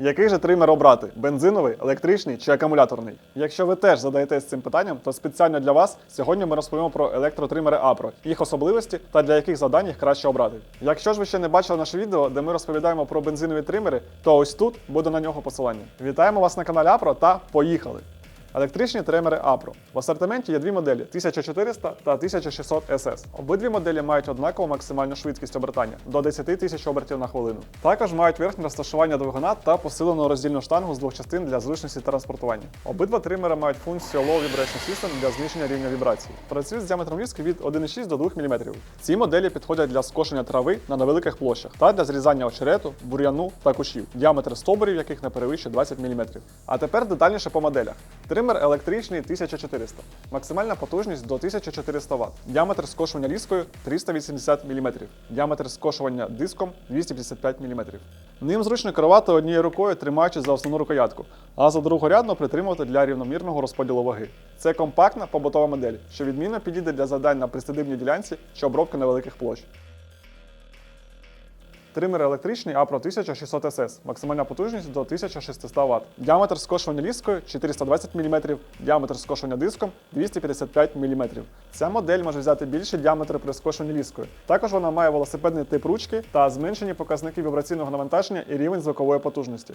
Який же тример обрати? Бензиновий, електричний чи акумуляторний? Якщо ви теж задаєтесь цим питанням, то спеціально для вас сьогодні ми розповімо про електротримери Apro, їх особливості та для яких завдань їх краще обрати. Якщо ж ви ще не бачили наше відео, де ми розповідаємо про бензинові тримери, то ось тут буде на нього посилання. Вітаємо вас на каналі Apro та поїхали! Електричні тримери Apro. В асортименті є дві моделі 1400 та 1600 SS. Обидві моделі мають однакову максимальну швидкість обертання до 10 тисяч обертів на хвилину. Також мають верхнє розташування двигуна та посилену роздільну штангу з двох частин для зручності транспортування. Обидва тримери мають функцію Low Vibration System для зниження рівня вібрації. Працюють з діаметром ліски від 1,6 до 2 мм. Ці моделі підходять для скошення трави на невеликих площах та для зрізання очерету, бур'яну та кущів, діаметр стовбурів яких не перевищує 20 мм. А тепер детальніше по моделях. Тример електричний 1400, максимальна потужність до 1400 Вт, діаметр скошування ліскою 380 мм, діаметр скошування диском 255 мм. Ним зручно керувати однією рукою, тримаючи за основну рукоятку, а за другорядно притримувати для рівномірного розподілу ваги. Це компактна побутова модель, що відмінно підійде для завдань на пристидивній ділянці чи обробки невеликих площ. Тример електричний Apro 1600 SS, максимальна потужність до 1600 Вт. Діаметр скошування ліскою 420 мм, діаметр скошування диском 255 мм. Ця модель може взяти більше діаметр при скошенні ліскою. Також вона має велосипедний тип ручки та зменшені показники вібраційного навантаження і рівень звукової потужності.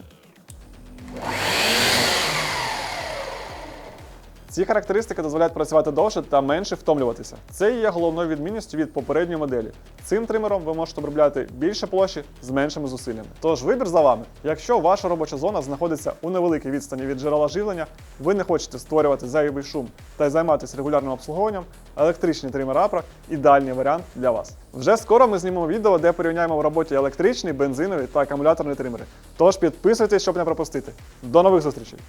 Ці характеристики дозволяють працювати довше та менше втомлюватися. Це є головною відмінністю від попередньої моделі. Цим тримером ви можете обробляти більше площі з меншими зусиллями. Тож вибір за вами. Якщо ваша робоча зона знаходиться у невеликій відстані від джерела живлення, ви не хочете створювати зайвий шум та займатися регулярним обслуговуванням, електричний тример Apro – ідеальний варіант для вас. Вже скоро ми знімемо відео, де порівняємо в роботі електричний, бензиновий та акумуляторний тримери. Тож підписуйтесь, щоб не пропустити. До нових зустрічей!